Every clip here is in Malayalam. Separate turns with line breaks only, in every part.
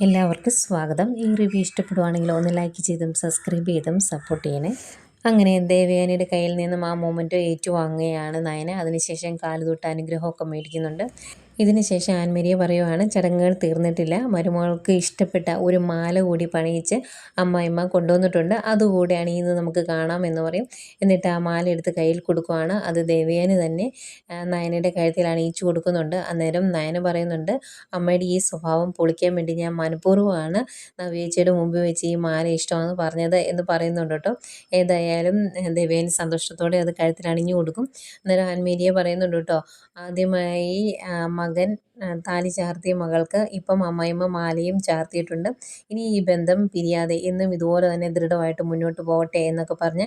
എല്ലാവർക്കും സ്വാഗതം. ഈ റിവ്യൂ ഇഷ്ടപ്പെടുവാണെങ്കിൽ ഒന്ന് ലൈക്ക് ചെയ്തും സബ്സ്ക്രൈബ് ചെയ്തും സപ്പോർട്ട് ചെയ്യണേ. അങ്ങനെ ദേവയാനിയുടെ കയ്യിൽ നിന്നും ആ മൊമെന്റോ ഏറ്റുവാങ്ങുകയാണ് നയന. അതിനുശേഷം കാലുതൊട്ട് അനുഗ്രഹമൊക്കെ മേടിക്കുന്നുണ്ട്. ഇതിന് ശേഷം ആൻമരിയ പറയുവാണ് ചടങ്ങുകൾ തീർന്നിട്ടില്ല. മരുമകൾക്ക് ഇഷ്ടപ്പെട്ട ഒരു മാല കൂടി പണിയിച്ച് അമ്മായിമ്മ കൊണ്ടുവന്നിട്ടുണ്ട്. അതുകൂടി അണിയുന്നത് നമുക്ക് കാണാം എന്ന് പറയും. എന്നിട്ട് ആ മാല എടുത്ത് കയ്യിൽ കൊടുക്കുവാണ്. അത് ദേവിയാന് തന്നെ നയനയുടെ കഴുത്തിൽ അണിയിച്ചു കൊടുക്കുന്നുണ്ട്. അന്നേരം നയന പറയുന്നുണ്ട് അമ്മയുടെ ഈ സ്വഭാവം പൊളിക്കാൻ വേണ്ടി ഞാൻ മനഃപൂർവമാണ് നവ്യേച്ചിയുടെ മുമ്പിൽ വെച്ച് ഈ മാല ഇഷ്ടമാണെന്ന് പറഞ്ഞത് എന്ന് പറയുന്നുണ്ട് കേട്ടോ. ഏതായാലും ദേവയാനി സന്തോഷത്തോടെ അത് കഴുത്തിൽ അണിഞ്ഞു കൊടുക്കും. അന്നേരം ആൻമേരിയെ പറയുന്നുണ്ട് കേട്ടോ ആദ്യമായി மகன் താലി ചാർത്തിയ മകൾക്ക് ഇപ്പം അമ്മായിമ്മ മാലയും ചാർത്തിയിട്ടുണ്ട്. ഇനി ഈ ബന്ധം പിരിയാതെ എന്നും ഇതുപോലെ തന്നെ ദൃഢമായിട്ട് മുന്നോട്ട് പോകട്ടെ എന്നൊക്കെ പറഞ്ഞ്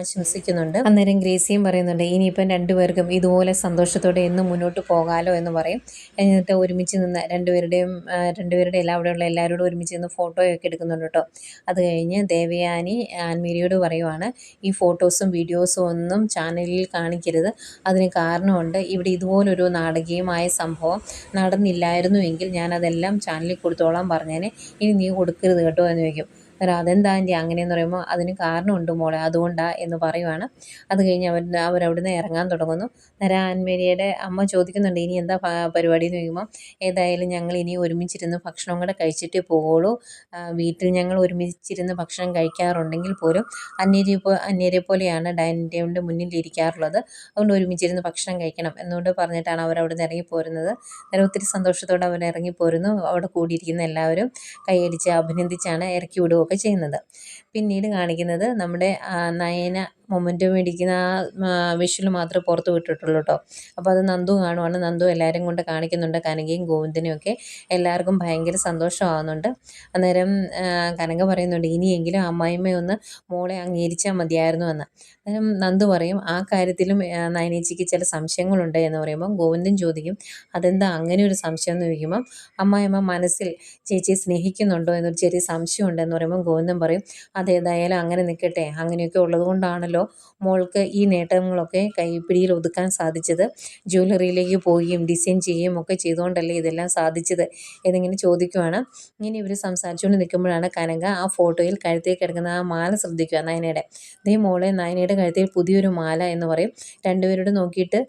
ആശംസിക്കുന്നുണ്ട്. അന്നേരം ഗ്രേസിയും പറയുന്നുണ്ട് ഇനിയിപ്പം രണ്ടുപേർക്കും ഇതുപോലെ സന്തോഷത്തോടെ എന്നും മുന്നോട്ട് പോകാലോ എന്ന് പറയും. എന്നിട്ട് ഒരുമിച്ച് നിന്ന് രണ്ടുപേരുടെയും രണ്ടുപേരുടെയും അവിടെയുള്ള എല്ലാവരോടും ഒരുമിച്ച് നിന്ന് ഫോട്ടോയൊക്കെ എടുക്കുന്നുണ്ട് കേട്ടോ. അത് കഴിഞ്ഞ് ദേവയാനി ആൻമീരിയോട് പറയുവാണ് ഈ ഫോട്ടോസും വീഡിയോസും ഒന്നും ചാനലിൽ കാണിക്കരുത്. അതിന് കാരണമുണ്ട് ഇവിടെ ഇതുപോലൊരു നാടകീയമായ സംഭവം. നടന്നില്ലായിരുന്നുവെങ്കിൽ ഞാനതെല്ലാം ചാനലിൽ കൊടുത്തോളാം പറഞ്ഞേനെ. ഇനി നീ കൊടുക്കരുത് കേട്ടോ എന്ന് ചോദിക്കും. അന്നേരം അതെന്താ ആന്റി അങ്ങനെയെന്ന് പറയുമ്പോൾ അതിന് കാരണമുണ്ട് മോളെ അതുകൊണ്ടാ എന്ന് പറയുവാണ്. അത് കഴിഞ്ഞ് അവർ അവരവിടുന്ന് ഇറങ്ങാൻ തുടങ്ങുന്നു. അന്നേരം ആൻമേരിയുടെ അമ്മ ചോദിക്കുന്നുണ്ട് ഇനി എന്താ പരിപാടി എന്ന് ചോദിക്കുമ്പോൾ ഏതായാലും ഞങ്ങൾ ഇനി ഒരുമിച്ചിരുന്ന് ഭക്ഷണം കൂടെ കഴിച്ചിട്ടേ പോകുള്ളൂ വീട്ടിൽ ഞങ്ങൾ ഒരുമിച്ചിരുന്ന് ഭക്ഷണം കഴിക്കാറുണ്ടെങ്കിൽ പോലും അന്യരെ പോ അന്യരെ പോലെയാണ് ഡൈനിങ് ടേബിളിന്റെ മുന്നിൽ ഇരിക്കാറുള്ളത്. അതുകൊണ്ട് ഒരുമിച്ചിരുന്ന് ഭക്ഷണം കഴിക്കണം. എന്നുകൊണ്ട് പറഞ്ഞിട്ടാണ് അവർ അവിടെ നിന്ന് ഇറങ്ങി പോരുന്നത്. അന്നേരം ഒത്തിരി സന്തോഷത്തോടെ അവർ ഇറങ്ങി പോരുന്നു. അവിടെ കൂടിയിരിക്കുന്ന എല്ലാവരും കൈയടിച്ച് അഭിനന്ദിച്ചാണ് ഇറക്കി വിടുകയൊക്കെ ചെയ്യുന്നത്. പിന്നീട് കാണിക്കുന്നത് നമ്മുടെ നയന മൊമെന്റ് മേടിക്കുന്ന ആ വിഷ്വൽ മാത്രമേ പുറത്ത് വിട്ടിട്ടുള്ളൂ കേട്ടോ. അപ്പോൾ അത് നന്ദു കാണുവാണ്. നന്ദു എല്ലാവരും കൊണ്ട് കാണിക്കുന്നുണ്ട്. കനകയും ഗോവിന്ദനും ഒക്കെ എല്ലാവർക്കും ഭയങ്കര സന്തോഷമാകുന്നുണ്ട് അന്നേരം കനക പറയുന്നുണ്ട് ഇനിയെങ്കിലും അമ്മായിമ്മയൊന്ന് മോളെ അംഗീകരിച്ചാൽ മതിയായിരുന്നു എന്ന്. അന്നേരം നന്ദു പറയും ആ കാര്യത്തിലും നയനേച്ചിക്ക് ചില സംശയങ്ങളുണ്ട് എന്ന് പറയുമ്പം ഗോവിന്ദൻ ചോദിക്കും അതെന്താ അങ്ങനെ ഒരു സംശയം? എന്ന് ചോദിക്കുമ്പം അമ്മായിമ്മ മനസ്സിൽ ചേച്ചിയെ സ്നേഹിക്കുന്നുണ്ടോ? എന്നൊരു ചെറിയ സംശയം ഉണ്ടെന്ന് പറയുമ്പോൾ ഗോവിന്ദൻ പറയും അതേതായാലും അങ്ങനെ നിൽക്കട്ടെ. അങ്ങനെയൊക്കെ ഉള്ളത് കൊണ്ടാണല്ലോ മോൾക്ക് ഈ നേട്ടങ്ങളൊക്കെ കൈപ്പിടിയിൽ ഒതുക്കാൻ സാധിച്ചത്. ജ്വല്ലറിയിലേക്ക് പോവുകയും ഡിസൈൻ ചെയ്യുകയും ഒക്കെ ചെയ്തുകൊണ്ടല്ലേ ഇതെല്ലാം സാധിച്ചത് എന്നിങ്ങനെ ചോദിക്കുവാണ്. ഇങ്ങനെ ഇവർ സംസാരിച്ചുകൊണ്ട് നിൽക്കുമ്പോഴാണ് കനക ആ ഫോട്ടോയിൽ കഴുത്തിൽ കിടക്കുന്ന ആ മാല ശ്രദ്ധിക്കുക നയനയുടെ. ദേ മോളെ നയനയുടെ കഴുത്തിൽ പുതിയൊരു മാല എന്ന് പറയും. രണ്ടുപേരോട് നോക്കിയിട്ട്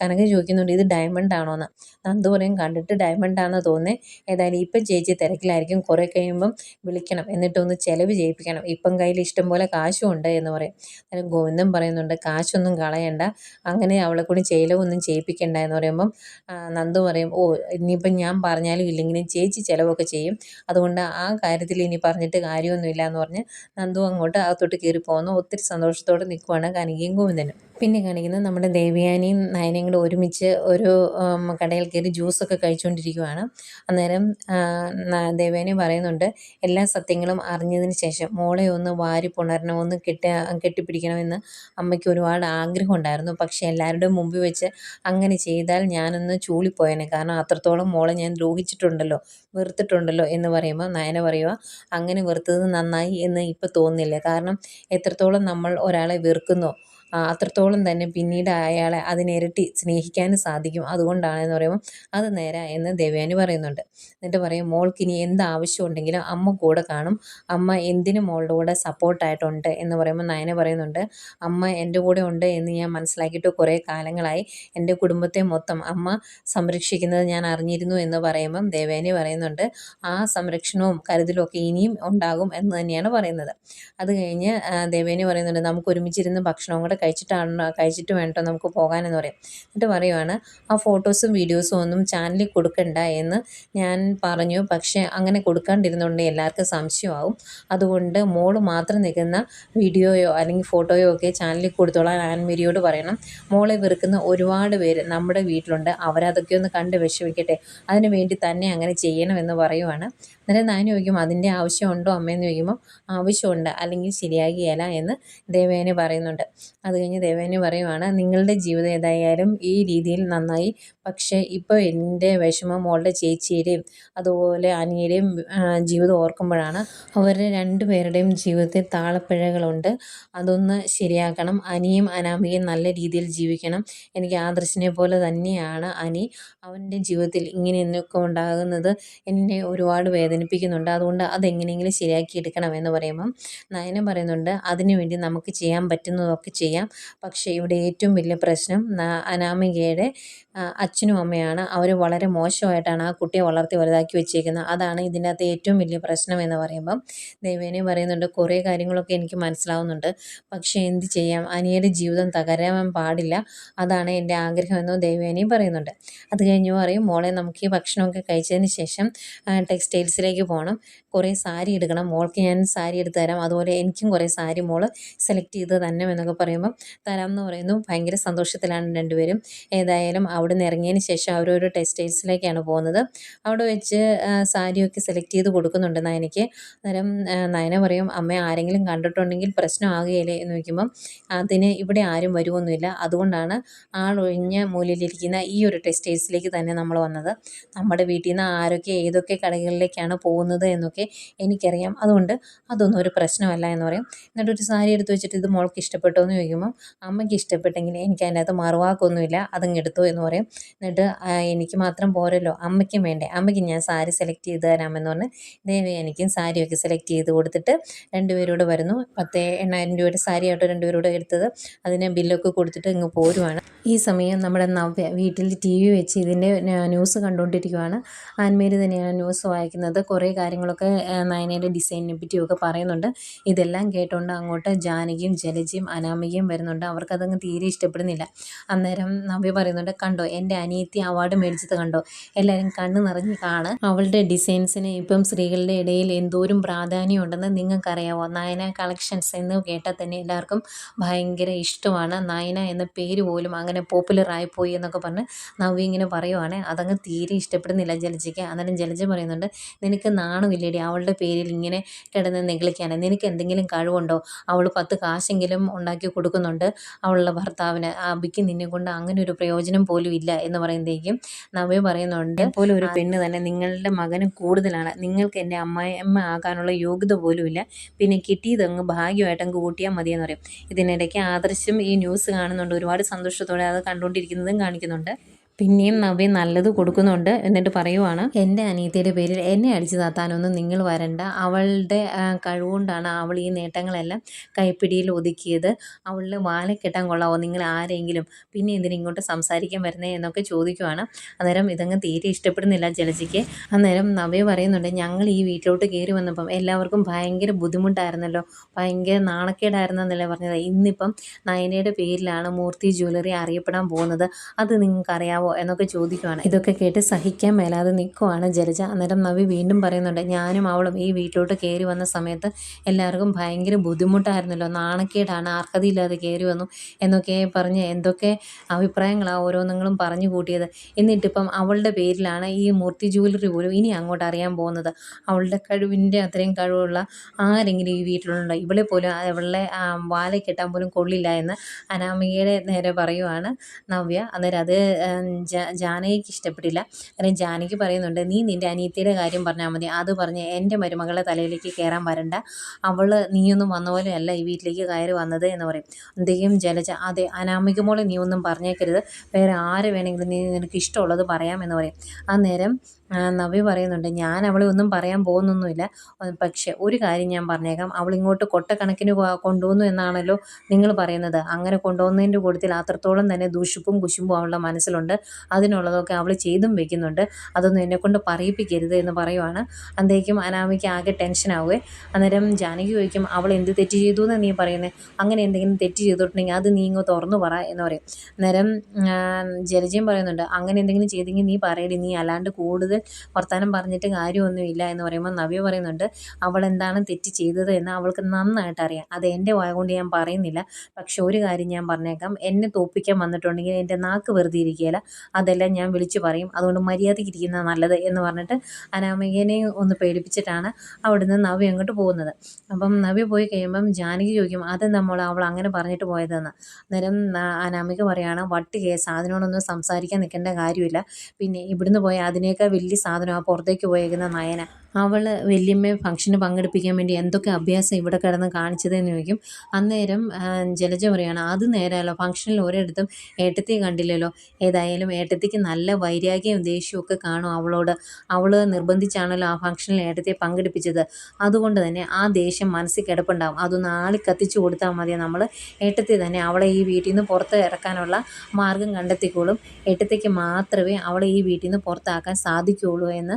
കനക ചോദിക്കുന്നുണ്ട് ഇത് ഡയമണ്ട് ആണോ എന്ന് നന്ദു പറയും കണ്ടിട്ട് ഡയമണ്ട് ആണെന്ന് തോന്നുന്നത് ഏതായാലും ഇപ്പം ചേച്ചി തിരക്കിലായിരിക്കും. കുറേ കഴിയുമ്പം വിളിക്കണം. എന്നിട്ടൊന്ന് ചിലവ് ചെയ്യിപ്പിക്കണം. ഇപ്പം കയ്യിൽ ഇഷ്ടം പോലെ കാശും ഉണ്ട് എന്ന് പറയും. അന്നേരം ഗോവിന്ദൻ പറയുന്നുണ്ട് കാശൊന്നും കളയണ്ട. അങ്ങനെ അവളെ കൂടി ചിലവൊന്നും ചെയ്യിപ്പിക്കണ്ട എന്ന് പറയുമ്പം നന്ദു പറയും ഓ ഇനിയിപ്പം ഞാൻ പറഞ്ഞാലും ഇല്ലെങ്കിലും ചേച്ചി ചിലവൊക്കെ ചെയ്യും. അതുകൊണ്ട് ആ കാര്യത്തിൽ ഇനി പറഞ്ഞിട്ട് കാര്യമൊന്നുമില്ല എന്ന് പറഞ്ഞ് നന്ദു അങ്ങോട്ട് അകത്തോട്ട് കയറി പോകുന്നു. ഒത്തിരി സന്തോഷത്തോടെ നിൽക്കുവാണ് കനികയും ഗോവിന്ദനും. പിന്നെ കാണിക്കുന്നത് നമ്മുടെ ദേവയാനിയും നയനയും കൂടെ ഒരുമിച്ച് ഒരു കടയിൽ കയറി ജ്യൂസൊക്കെ കഴിച്ചുകൊണ്ടിരിക്കുവാണ് അന്നേരം ദേവയാനി പറയുന്നുണ്ട് എല്ലാ സത്യങ്ങളും അറിഞ്ഞതിന് ശേഷം മോളെ ഒന്ന് വാരി പുണരണം ഒന്ന് കെട്ടി കെട്ടിപ്പിടിക്കണമെന്ന് അമ്മയ്ക്ക് ഒരുപാട് ആഗ്രഹം ഉണ്ടായിരുന്നു. പക്ഷെ എല്ലാവരുടെയും മുമ്പിൽ വെച്ച് അങ്ങനെ ചെയ്താൽ ഞാനൊന്ന് ചൂളിപ്പോയേനെ. കാരണം അത്രത്തോളം മോളെ ഞാൻ ദ്രോഹിച്ചിട്ടുണ്ടല്ലോ വെറുത്തിട്ടുണ്ടല്ലോ എന്ന് പറയുമ്പോൾ നയന പറയുക അങ്ങനെ വെറുത്തത് നന്നായി എന്ന് ഇപ്പോൾ തോന്നുന്നില്ല. കാരണം എത്രത്തോളം നമ്മൾ ഒരാളെ വെറുക്കുന്നോ അത്രത്തോളം തന്നെ പിന്നീട് അയാളെ അതിനിരട്ടി സ്നേഹിക്കാനും സാധിക്കും. അതുകൊണ്ടാണ് എന്ന് പറയുമ്പോൾ അത് നേരാ എന്ന് ദേവയാനി പറയുന്നുണ്ട്. എന്നിട്ട് പറയും മോൾക്കിനി എന്ത് ആവശ്യം ഉണ്ടെങ്കിലും അമ്മ കൂടെ കാണും. അമ്മ എന്തിനും മോളുടെ കൂടെ സപ്പോർട്ടായിട്ടുണ്ട്. എന്ന് പറയുമ്പോൾ നയന പറയുന്നുണ്ട് അമ്മ എന്റെ കൂടെ ഉണ്ട് എന്ന് ഞാൻ മനസ്സിലാക്കിയിട്ട് കുറേ കാലങ്ങളായി എന്റെ കുടുംബത്തെ മൊത്തം അമ്മ സംരക്ഷിക്കുന്നത് ഞാൻ അറിഞ്ഞിരുന്നു എന്ന് പറയുമ്പം ദേവേനി പറയുന്നുണ്ട് ആ സംരക്ഷണവും കരുതലും ഒക്കെ ഇനിയും ഉണ്ടാകും എന്ന് തന്നെയാണ് പറയുന്നത്. അത് കഴിഞ്ഞ് ദേവേനി പറയുന്നുണ്ട് നമുക്ക് ഒരുമിച്ചിരുന്ന് ഭക്ഷണവും കൂടെ കഴിച്ചിട്ടാണ് കഴിച്ചിട്ട് വേണ്ട നമുക്ക് പോകാനെന്ന് പറയും. എന്നിട്ട് പറയുവാണ് ആ ഫോട്ടോസും വീഡിയോസും ഒന്നും ചാനലിൽ കൊടുക്കണ്ട എന്ന് ഞാൻ പറഞ്ഞു. പക്ഷേ അങ്ങനെ കൊടുക്കാണ്ടിരുന്നുകൊണ്ട് എല്ലാവർക്കും സംശയമാവും. അതുകൊണ്ട് മോൾ മാത്രം നിൽക്കുന്ന വീഡിയോയോ അല്ലെങ്കിൽ ഫോട്ടോയോ ഒക്കെ ചാനലിൽ കൊടുത്തോളാൻ ആൻമേരിയോട് പറയണം. മോളെ വെറുക്കുന്ന ഒരുപാട് പേര് നമ്മുടെ വീട്ടിലുണ്ട്. അവരതൊക്കെ ഒന്ന് കണ്ട് വിഷമിക്കട്ടെ. അതിന് വേണ്ടി തന്നെ അങ്ങനെ ചെയ്യണമെന്ന് പറയുവാണ്. അന്നേരം ഞാൻ ചോദിക്കും അതിന്റെ ആവശ്യമുണ്ടോ അമ്മയെന്ന് ചോദിക്കുമ്പോൾ ആവശ്യമുണ്ട്. അല്ലെങ്കിൽ ശരിയാകിയല്ല എന്ന് ദേവേനെ പറയുന്നുണ്ട്. അത് കഴിഞ്ഞ് ദേവേന് പറയുവാണ് നിങ്ങളുടെ ജീവിതം ഏതായാലും ഈ രീതിയിൽ നന്നായി. പക്ഷേ ഇപ്പോൾ എന്റെ വിഷമം മോളുടെ ചേച്ചിയുടെയും അതുപോലെ അനിയുടെയും ജീവിതം ഓർക്കുമ്പോഴാണ് അവരുടെ രണ്ടുപേരുടെയും ജീവിതത്തിൽ താളപ്പിഴകളുണ്ട്. അതൊന്ന് ശരിയാക്കണം. അനിയും അനാമികയും നല്ല രീതിയിൽ ജീവിക്കണം. എനിക്ക് ആദർശിനെ പോലെ തന്നെയാണ് അനി. അവന്റെ ജീവിതത്തിൽ ഇങ്ങനെയൊക്കെ ഉണ്ടാകുന്നത് എന്നെ ഒരുപാട് വേദനിപ്പിക്കുന്നുണ്ട്. അതുകൊണ്ട് അതെങ്ങനെയെങ്കിലും ശരിയാക്കി എടുക്കണം എന്ന് പറയുമ്പം നയന പറയുന്നുണ്ട് അതിനുവേണ്ടി നമുക്ക് ചെയ്യാൻ പറ്റുന്നതൊക്കെ ചെയ്യാം. പക്ഷേ ഇവിടെ ഏറ്റവും വലിയ പ്രശ്നം അനാമികയുടെ അച്ഛനും അമ്മയാണ്. അവർ വളരെ മോശമായിട്ടാണ് ആ കുട്ടിയെ വളർത്തി വലുതാക്കി വെച്ചേക്കുന്നത്. അതാണ് ഇതിന്റെ അകത്ത് ഏറ്റവും വലിയ പ്രശ്നം എന്ന് പറയുമ്പം ദേവേനെ പറയുന്നുണ്ട്. കുറേ കാര്യങ്ങളൊക്കെ എനിക്ക് മനസ്സിലാവുന്നുണ്ട്. പക്ഷേ എന്ത് ചെയ്യാം? അനിയുടെ ജീവിതം തകരാൻ പാടില്ല. അതാണ് എന്റെ ആഗ്രഹമെന്ന് ദേവേനയും പറയുന്നുണ്ട്. അത് കഴിഞ്ഞ് പറയും മോളെ നമുക്ക് ഈ ഭക്ഷണമൊക്കെ കഴിച്ചതിന് ശേഷം ടെക്സ്റ്റൈൽസിലേക്ക് പോകണം കുറേ സാരി എടുക്കണം. മോൾക്ക് ഞാൻ സാരി എടുത്തു തരാം. അതുപോലെ എനിക്കും കുറേ സാരി മോൾ സെലക്ട് ചെയ്ത് തന്നെ എന്നൊക്കെ പറയുമ്പം തരാം എന്ന് പറയുന്നു. ഭയങ്കര സന്തോഷത്തിലാണ് രണ്ടുപേരും. ഏതായാലും അവിടെ നിന്ന് ഇറങ്ങിയതിന് ശേഷം അവരൊരു ടെക്സ്റ്റൈൽസിലേക്കാണ് പോകുന്നത്. അവിടെ വെച്ച് സാരിയൊക്കെ സെലക്ട് ചെയ്ത് കൊടുക്കുന്നുണ്ട് നയനയ്ക്ക്. അന്നേരം നയന പറയും അമ്മ ആരെങ്കിലും കണ്ടിട്ടുണ്ടെങ്കിൽ പ്രശ്നമാകുകയില്ലേ എന്ന് ചോദിക്കുമ്പം അതിന് ഇവിടെ ആരും വരുമൊന്നുമില്ല അതുകൊണ്ടാണ് ആളൊഴിഞ്ഞ മൂലയിലിരിക്കുന്ന ഈ ഒരു ടെക്സ്റ്റൈൽസിലേക്ക് തന്നെ നമ്മൾ വന്നത്. നമ്മുടെ വീട്ടിൽ നിന്ന് ആരൊക്കെ ഏതൊക്കെ കടകളിലേക്കാണ് പോകുന്നത് എന്നൊക്കെ എനിക്കറിയാം. അതുകൊണ്ട് അതൊന്നും ഒരു പ്രശ്നമല്ല എന്ന് പറയും. എന്നിട്ടൊരു സാരി എടുത്ത് വെച്ചിട്ട് ഇത് മോൾക്ക് ഇഷ്ടപ്പെട്ടോ? എന്ന് ചോദിക്കുമ്പോൾ അമ്മയ്ക്ക് ഇഷ്ടപ്പെട്ടെങ്കിൽ എനിക്ക് അതിന്റെ അകത്ത് മറുവാക്കൊന്നുമില്ല അതങ്ങ് എടുത്തു എന്ന് പറയും. എന്നിട്ട് എനിക്ക് മാത്രം പോരല്ലോ അമ്മയ്ക്കും വേണ്ടേ. അമ്മയ്ക്ക് ഞാൻ സാരി സെലക്ട് ചെയ്ത് തരാമെന്ന് പറഞ്ഞ് ദേവി എനിക്കും സാരിയൊക്കെ സെലക്ട് ചെയ്ത് കൊടുത്തിട്ട് രണ്ടുപേരോട് വരുന്നു. പത്ത് എണ്ണായിരം രൂപയുടെ സാരിയായിട്ട് രണ്ടുപേരോട് എടുത്തത്. അതിന് ബില്ലൊക്കെ കൊടുത്തിട്ട് ഇങ്ങ് പോരുവാണ്. ഈ സമയം നമ്മുടെ നവ്യ വീട്ടിൽ ടി വി വെച്ച് ഇതിന്റെ ന്യൂസ് കണ്ടുകൊണ്ടിരിക്കുവാണ്. ആൻമേരി തന്നെയാണ് ന്യൂസ് വായിക്കുന്നത്. കുറേ കാര്യങ്ങളൊക്കെ നയനയുടെ ഡിസൈനിനെ പറ്റിയൊക്കെ പറയുന്നുണ്ട്. ഇതെല്ലാം കേട്ടുകൊണ്ട് അങ്ങോട്ട് ജാനകിയും ജലജയും അനാമികയും വരുന്നുണ്ട്. അവർക്കതങ്ങ് തീരെ ഇഷ്ടപ്പെടുന്നില്ല. അന്നേരം നവ്യ പറയുന്നുണ്ട് കണ്ടോ എന്റെ അനിയത്തി അവാർഡ് മേടിച്ചത് കണ്ടോ? എല്ലാവരും കണ്ണ് നിറഞ്ഞ് കാണ് അവളുടെ ഡിസൈൻസിന് ഇപ്പം സ്ത്രീകളുടെ ഇടയിൽ എന്തോരും പ്രാധാന്യം ഉണ്ടെന്ന് നിങ്ങൾക്കറിയാവോ? നയന കളക്ഷൻസ് എന്ന് കേട്ടാൽ തന്നെ എല്ലാവർക്കും ഭയങ്കര ഇഷ്ടമാണ്. നയന എന്ന പേര് പോലും അങ്ങനെ പോപ്പുലർ ആയിപ്പോയി എന്നൊക്കെ പറഞ്ഞ് നവ്യ ഇങ്ങനെ പറയുവാണ്. അതങ്ങ് തീരെ ഇഷ്ടപ്പെടുന്നില്ല ജലജയ്ക്ക്. അന്നേരം ജലജ പറയുന്നുണ്ട് നിനക്ക് നാണമില്ലേടി അവളുടെ പേരിൽ ഇങ്ങനെ കിടന്ന് നെഗളിക്കാൻ നിനക്ക് എന്തെങ്കിലും കഴിവുണ്ടോ? അവൾ പത്ത് കാശെങ്കിലും ഉണ്ടാക്കി കൊടുക്കുന്നുണ്ട്. അവളുടെ ഭർത്താവിന് അബിക്ക് നിന്നെ കൊണ്ട് അങ്ങനെ ഒരു പ്രയോജനം പോലും ഇല്ല എന്ന് പറയുന്നതേക്കും നവ്യ പറയുന്നുണ്ട് പോലും ഒരു പെണ്ണ് തന്നെ. നിങ്ങളുടെ മകന് കൂടുതലാണ്. നിങ്ങൾക്ക് എന്റെ അമ്മയമ്മ ആകാനുള്ള യോഗ്യത പോലും ഇല്ല. പിന്നെ കിട്ടിയതങ്ങ് ഭാഗ്യമായിട്ട് അങ്ങ് കൂട്ടിയാൽ മതിയെന്ന് പറയും. ഇതിനിടയ്ക്ക് ആദർശം ഈ ന്യൂസ് കാണുന്നുണ്ട്. ഒരുപാട് സന്തോഷത്തോടെ അത് കണ്ടുകൊണ്ടിരിക്കുന്നതും കാണിക്കുന്നുണ്ട്. പിന്നെയും നവ്യ നല്ലത് കൊടുക്കുന്നുണ്ട് എന്നിട്ട് പറയുവാണ്. എന്റെ അനീതിയുടെ പേരിൽ എന്നെ അടിച്ചു താത്താനൊന്നും നിങ്ങൾ വരണ്ട. അവളുടെ കഴിവുകൊണ്ടാണ് അവൾ ഈ നേട്ടങ്ങളെല്ലാം കൈപ്പിടിയിൽ ഒതുക്കിയത്. അവളുടെ വാല കെട്ടാൻ കൊള്ളാവോ? നിങ്ങൾ ആരെങ്കിലും പിന്നെ എന്തിനും ഇങ്ങോട്ട് സംസാരിക്കാൻ വരുന്നേ? എന്നൊക്കെ ചോദിക്കുവാണ്. അന്നേരം ഇതങ്ങ് തീരെ ഇഷ്ടപ്പെടുന്നില്ല ജലജിക്ക്. അന്നേരം നവ്യ പറയുന്നുണ്ട് ഞങ്ങൾ ഈ വീട്ടിലോട്ട് കയറി വന്നപ്പം എല്ലാവർക്കും ഭയങ്കര ബുദ്ധിമുട്ടായിരുന്നല്ലോ. ഭയങ്കര നാണക്കേടായിരുന്നെന്നല്ലേ പറഞ്ഞത്. ഇന്നിപ്പം നയനയുടെ പേരിലാണ് മൂർത്തി ജ്വല്ലറി അറിയപ്പെടാൻ പോകുന്നത്. അത് നിങ്ങൾക്കറിയാവോ? ഉണ്ടാവോ എന്നൊക്കെ ചോദിക്കുവാണ്. ഇതൊക്കെ കേട്ട് സഹിക്കാൻ മേലാതെ നിൽക്കുവാണ് ജലജ. അന്നേരം നവി വീണ്ടും പറയുന്നുണ്ട് ഞാനും അവളും ഈ വീട്ടിലോട്ട് കയറി വന്ന സമയത്ത് എല്ലാവർക്കും ഭയങ്കര ബുദ്ധിമുട്ടായിരുന്നല്ലോ. നാണക്കേടാണ് അർഹതയില്ലാതെ കയറി വന്നു എന്നൊക്കെ പറഞ്ഞ് എന്തൊക്കെ അഭിപ്രായങ്ങളാണ് ഓരോന്നുങ്ങളും പറഞ്ഞു കൂട്ടിയത്. എന്നിട്ടിപ്പം അവളുടെ പേരിലാണ് ഈ മൂർത്തി ജുവലറി പോലും ഇനി അങ്ങോട്ട് അറിയാൻ പോകുന്നത്. അവളുടെ കഴിവിന്റെ അത്രയും കഴിവുള്ള ആരെങ്കിലും ഈ വീട്ടിലുണ്ടോ? ഇവളെ പോലും അവളുടെ വാല കെട്ടാൻ പോലും കൊള്ളില്ല എന്ന് അനാമികയുടെ നേരെ പറയുവാണ് നവ്യ. അന്നേരം അത് ജാനകിക്ക് ഇഷ്ടപ്പെട്ടില്ല. കാരണം ജാനകി പറയുന്നുണ്ട് നീ നിന്റെ അനിയത്തിയുടെ കാര്യം പറഞ്ഞാൽ മതി. അത് പറഞ്ഞ് എന്റെ മരുമകളെ തലയിലേക്ക് കയറാൻ വരണ്ട. അവൾ നീയൊന്നും വന്ന പോലെയല്ല ഈ വീട്ടിലേക്ക് കയറി വന്നത് എന്ന് പറയും. എന്തെങ്കിലും ജലജ അതെ അനാമിക മോളെ നീ ഒന്നും പറഞ്ഞേക്കരുത്. വേറെ ആര് വേണമെങ്കിലും നീ നിനക്ക് ഇഷ്ടമുള്ളത് പറയാം എന്ന് പറയും. അന്നേരം നവ്യ പറയുന്നുണ്ട് ഞാൻ അവളെ ഒന്നും പറയാൻ പോകുന്നൊന്നുമില്ല. പക്ഷേ ഒരു കാര്യം ഞാൻ പറഞ്ഞേക്കാം. അവൾ ഇങ്ങോട്ട് കൊട്ടക്കണക്കിന് കൊണ്ടുവന്നു എന്നാണല്ലോ നിങ്ങൾ പറയുന്നത്. അങ്ങനെ കൊണ്ടുവന്നതിന്റെ കൂട്ടത്തിൽ അത്രത്തോളം തന്നെ ദൂഷിപ്പും കുശുമ്പും അവളുടെ മനസ്സിലുണ്ട്. അതിനുള്ളതൊക്കെ അവൾ ചെയ്തും വെക്കുന്നുണ്ട്. അതൊന്നും എന്നെക്കൊണ്ട് പറയിപ്പിക്കരുത് എന്ന് പറയുവാണ്. അന്തേക്കും അനാമിക്ക് ആകെ ടെൻഷനാവുകയെ അന്നേരം ജാനകി ചോദിക്കും അവൾ എന്ത് തെറ്റ് ചെയ്തു എന്ന് നീ പറയുന്നത് അങ്ങനെ എന്തെങ്കിലും തെറ്റ് ചെയ്തിട്ടുണ്ടെങ്കിൽ അത് നീ ഇങ്ങ് തുറന്നു പറ എന്ന് പറയും. അന്നേരം ജലജയും പറയുന്നുണ്ട് അങ്ങനെ എന്തെങ്കിലും ചെയ്തെങ്കിൽ നീ പറയടി. നീ അല്ലാണ്ട് കൂടുതൽ വർത്തമാനം പറഞ്ഞിട്ട് കാര്യമൊന്നുമില്ല എന്ന് പറയുമ്പോൾ നവ്യ പറയുന്നുണ്ട് അവൾ എന്താണ് തെറ്റ് ചെയ്തത് എന്ന് അവൾക്ക് നന്നായിട്ട് അറിയാം. അത് എന്റെ വായ കൊണ്ട് ഞാൻ പറയുന്നില്ല. പക്ഷെ ഒരു കാര്യം ഞാൻ പറഞ്ഞേക്കാം. എന്നെ തോപ്പിക്കാൻ വന്നിട്ടുണ്ടെങ്കിൽ എന്റെ നാക്ക് വെറുതെ ഇരിക്കുകയില്ല. അതെല്ലാം ഞാൻ വിളിച്ചു പറയും. അതുകൊണ്ട് മര്യാദയ്ക്ക് ഇരിക്കുന്നത് നല്ലത് എന്ന് പറഞ്ഞിട്ട് അനാമികനെ ഒന്ന് പേടിപ്പിച്ചിട്ടാണ് അവിടുന്ന് നവ്യ അങ്ങോട്ട് പോകുന്നത്. അപ്പം നവ്യ പോയി കഴിയുമ്പം ജാനകി ചോദിക്കും അത് നമ്മൾ അവൾ അങ്ങനെ പറഞ്ഞിട്ട് പോയതെന്ന്? അന്നേരം അനാമിക പറയുകയാണ് വട്ട് കേസ്. അതിനോടൊന്നും സംസാരിക്കാൻ നിൽക്കേണ്ട കാര്യമില്ല. പിന്നെ ഇവിടുന്ന് പോയ അതിനേക്കാൾ വലിയ സാധനമാണ് പുറത്തേക്ക് പോയേക്കുന്ന നയന അവൾ വല്യമ്മയെ ഫംഗ്ഷന് പങ്കെടുപ്പിക്കാൻ വേണ്ടി എന്തൊക്കെ അഭ്യാസം ഇവിടെ കിടന്ന് കാണിച്ചതെന്ന് ചോദിക്കും. അന്നേരം ജലജ പറയുകയാണ് അത് നേരമല്ലോ ഫംഗ്ഷനിൽ ഒരിടത്തും ഏട്ടത്തിയെ കണ്ടില്ലല്ലോ. ഏതായാലും ഏട്ടത്തിക്ക് നല്ല വൈരാഗ്യവും ദേഷ്യവും കാണും അവളോട്. അവൾ നിർബന്ധിച്ചാണല്ലോ ആ ഫംഗ്ഷനിൽ ഏട്ടത്തിയെ പങ്കെടുപ്പിച്ചത്. അതുകൊണ്ട് തന്നെ ആ ദേഷ്യം മനസ്സിൽ കിടപ്പുണ്ടാവും. അതൊന്ന് ആളി കത്തിച്ചു കൊടുത്താൽ മതി നമ്മൾ ഏട്ടത്തി തന്നെ അവളെ ഈ വീട്ടിൽ നിന്ന് പുറത്ത് ഇറക്കാനുള്ള മാർഗം കണ്ടെത്തിക്കോളും. ഏട്ടത്തിക്ക് മാത്രമേ അവളെ ഈ വീട്ടിൽ നിന്ന് പുറത്താക്കാൻ സാധിക്കുകയുള്ളൂ എന്ന്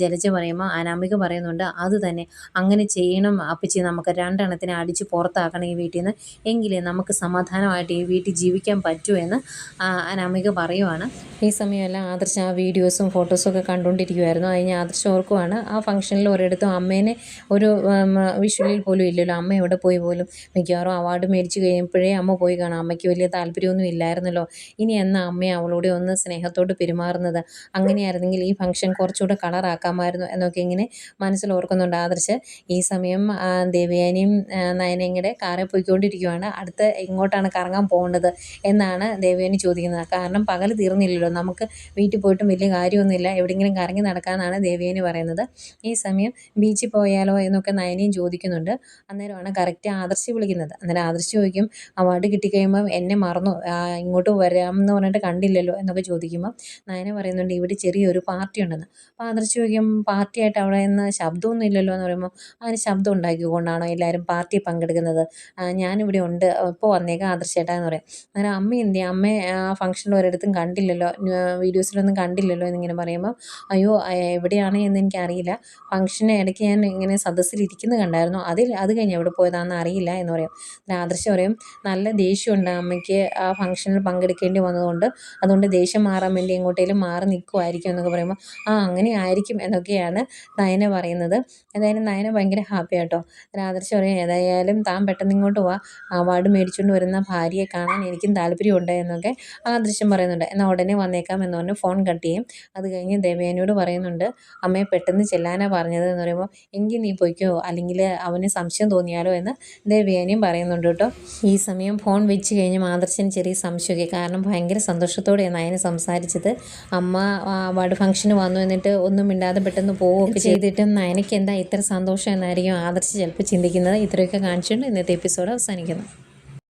ജലജ പറയുമ്പോൾ അനാമിക പറയുന്നുണ്ട് അത് തന്നെ. അങ്ങനെ ചെയ്യണം അപ്പച്ചി നമുക്ക് രണ്ടെണ്ണത്തിനെ അടിച്ച് പുറത്താക്കണം ഈ വീട്ടിൽ നിന്ന്. എങ്കിലേ നമുക്ക് സമാധാനമായിട്ട് ഈ വീട്ടിൽ ജീവിക്കാൻ പറ്റൂ എന്ന് അനാമിക പറയുവാണ്. ഈ സമയമെല്ലാം ആദർശ ആ വീഡിയോസും ഫോട്ടോസും ഒക്കെ കണ്ടുകൊണ്ടിരിക്കുമായിരുന്നു അതിന് ആദർശം ഓർക്കുവാണ് ആ ഫംഗ്ഷനിൽ ഒരിടത്തും അമ്മേനെ ഒരു വിഷ്വലിൽ പോലും ഇല്ലല്ലോ. അമ്മ എവിടെ പോയി പോലും മിക്കവാറും അവാർഡ് മേടിച്ച് കഴിയുമ്പോഴേ അമ്മ പോയി കാണാം. അമ്മയ്ക്ക് വലിയ താല്പര്യമൊന്നും ഇല്ലായിരുന്നല്ലോ. ഇനി എന്നാ അമ്മയെ അവളോട് ഒന്ന് സ്നേഹത്തോട് പെരുമാറുന്നത്? അങ്ങനെയായിരുന്നെങ്കിൽ ഈ ഫംഗ്ഷൻ കുറച്ചുകൂടെ കളറാക്കാമായിരുന്നു എന്നൊക്കെ ഇങ്ങനെ മനസ്സിൽ ഓർക്കുന്നുണ്ട്. ആദർശ് ഈ സമയം ദേവയാനിയും ആ, നയനയും കൂടെ കാറിൽ പോയിക്കൊണ്ടിരിക്കുകയാണ് അടുത്ത് എങ്ങോട്ടാണ് കറങ്ങാൻ പോകേണ്ടത് എന്നാണ് ദേവയാനി ചോദിക്കുന്നത്. കാരണം പകൽ തീർന്നില്ലല്ലോ. നമുക്ക് വീട്ടിൽ പോയിട്ടും വലിയ കാര്യമൊന്നുമില്ല. എവിടെയെങ്കിലും കറങ്ങി നടക്കാമെന്നാണ് ദേവയാനി പറയുന്നത്. ഈ സമയം ബീച്ചിൽ പോയാലോ എന്നൊക്കെ നയനയും ചോദിക്കുന്നുണ്ട്. അന്നേരമാണ് കറക്റ്റ് ആദർശി വിളിക്കുന്നത്. അന്നേരം ആദർശി ചോദിക്കും അവാർഡ് കിട്ടിക്കഴിയുമ്പം എന്നെ മറന്നു? ഇങ്ങോട്ട് വരാമെന്ന് പറഞ്ഞിട്ട് കണ്ടില്ലല്ലോ? എന്നൊക്കെ ചോദിക്കുമ്പോൾ നയന പറയുന്നുണ്ട് ഇവിടെ ചെറിയൊരു പാർട്ടി ഉണ്ടെന്ന്. അപ്പോൾ ചോദിക്കും പാർട്ടിയായിട്ട് അവിടെ നിന്ന് ശബ്ദമൊന്നും ഇല്ലല്ലോ എന്ന് പറയുമ്പോൾ അതിന് ശബ്ദം ഉണ്ടാക്കിക്കൊണ്ടാണോ എല്ലാവരും പാർട്ടി പങ്കെടുക്കുന്നത്? ഞാനിവിടെ ഉണ്ട്. ഇപ്പോൾ വന്നേക്കാം ആദർശേട്ടാ എന്ന് പറയും. അങ്ങനെ അമ്മ എന്ത് ചെയ്യും? ആ ഫംഗ്ഷനിൽ ഒരിടത്തും കണ്ടില്ലല്ലോ. വീഡിയോസിലൊന്നും കണ്ടില്ലല്ലോ എന്നിങ്ങനെ പറയുമ്പോൾ അയ്യോ എവിടെയാണ് എന്ന് എനിക്കറിയില്ല. ഫംഗ്ഷന് ഇടയ്ക്ക് ഞാൻ ഇങ്ങനെ സദസ്സിലിരിക്കുന്നത് കണ്ടായിരുന്നു. അതിൽ അത് കഴിഞ്ഞ് എവിടെ പോയതാണെന്ന് അറിയില്ല എന്ന് പറയും. ആദർശം പറയും നല്ല ദേഷ്യമുണ്ട് അമ്മയ്ക്ക് ആ ഫംഗ്ഷനിൽ പങ്കെടുക്കേണ്ടി വന്നതുകൊണ്ട്. അതുകൊണ്ട് ദേഷ്യം മാറാൻ വേണ്ടി എങ്ങോട്ടേലും മാറി നിൽക്കുമായിരിക്കും എന്നൊക്കെ പറയുമ്പോൾ ആ അങ്ങനെ ആയിരിക്കും എന്നൊക്കെയാണ് നയന പറയുന്നത്. ഏതായാലും നയന ഭയങ്കര ഹാപ്പി ആട്ടോ. ആദർശ് പറയും ഏതായാലും താൻ പെട്ടെന്ന് ഇങ്ങോട്ട് പോവാ അവാർഡ് മേടിച്ചുകൊണ്ട് വരുന്ന ഭാര്യയെ കാണാൻ എനിക്കും താല്പര്യമുണ്ട് എന്നൊക്കെ ആദർശം പറയുന്നുണ്ട്. എന്നാൽ ഉടനെ വന്നേക്കാം എന്ന് പറഞ്ഞ് ഫോൺ കട്ട് ചെയ്യും. അത് കഴിഞ്ഞ് ദേവയാനിയോട് പറയുന്നുണ്ട് അമ്മയെ പെട്ടെന്ന് ചെല്ലാനാണ് പറഞ്ഞത് എന്ന് പറയുമ്പോൾ എങ്കിൽ നീ പൊയ്ക്കോ അല്ലെങ്കിൽ അവന് സംശയം തോന്നിയാലോ എന്ന് ദേവയാനിയും പറയുന്നുണ്ട് കേട്ടോ. ഈ സമയം ഫോൺ വെച്ച് കഴിഞ്ഞ് ആദർശന് ചെറിയ സംശയമൊക്കെ കാരണം ഭയങ്കര സന്തോഷത്തോടെയാണ് നയന സംസാരിച്ചത്. അമ്മ അവാർഡ് ഫംഗ്ഷന് വന്നു എന്നിട്ട് ഒന്നും മിണ്ടാതെ പെട്ടെന്ന് പോവുകയൊക്കെ ചെയ്തിട്ടും നയനയ്ക്ക് എന്താ ഇത്ര സന്തോഷം എന്നായിരിക്കും ആദർശ് ചിലപ്പോൾ ചിന്തിക്കുന്നത്. ഇത്രയൊക്കെ കാണിച്ചുകൊണ്ട് ഇന്നത്തെ എപ്പിസോഡ് അവസാനിക്കുന്നു.